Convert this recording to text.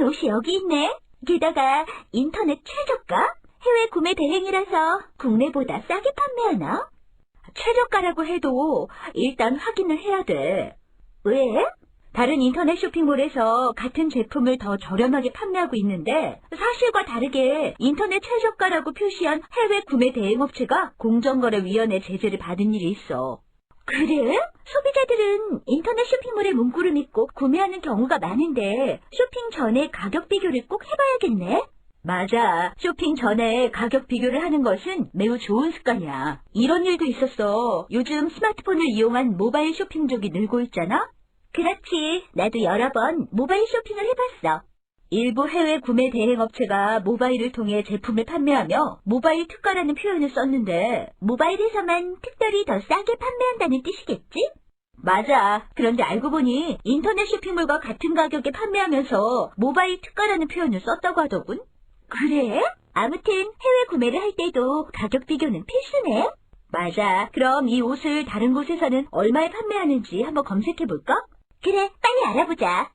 여기 있네. 게다가 인터넷 최저가? 해외 구매 대행이라서 국내보다 싸게 판매하나? 최저가라고 해도 일단 확인을 해야 돼. 왜? 다른 인터넷 쇼핑몰에서 같은 제품을 더 저렴하게 판매하고 있는데 사실과 다르게 인터넷 최저가라고 표시한 해외 구매 대행업체가 공정거래위원회 제재를 받은 일이 있어. 그래? 소비자들은 인터넷 쇼핑몰의 문구를 믿고 구매하는 경우가 많은데 쇼핑 전에 가격 비교를 꼭 해봐야겠네? 맞아. 쇼핑 전에 가격 비교를 하는 것은 매우 좋은 습관이야. 이런 일도 있었어. 요즘 스마트폰을 이용한 모바일 쇼핑족이 늘고 있잖아? 그렇지. 나도 여러 번 모바일 쇼핑을 해봤어. 일부 해외 구매 대행 업체가 모바일을 통해 제품을 판매하며 모바일 특가라는 표현을 썼는데 모바일에서만 특별히 더 싸게 판매한다는 뜻이겠지? 맞아. 그런데 알고 보니 인터넷 쇼핑몰과 같은 가격에 판매하면서 모바일 특가라는 표현을 썼다고 하더군. 그래? 아무튼 해외 구매를 할 때도 가격 비교는 필수네. 맞아. 그럼 이 옷을 다른 곳에서는 얼마에 판매하는지 한번 검색해 볼까? 그래, 빨리 알아보자.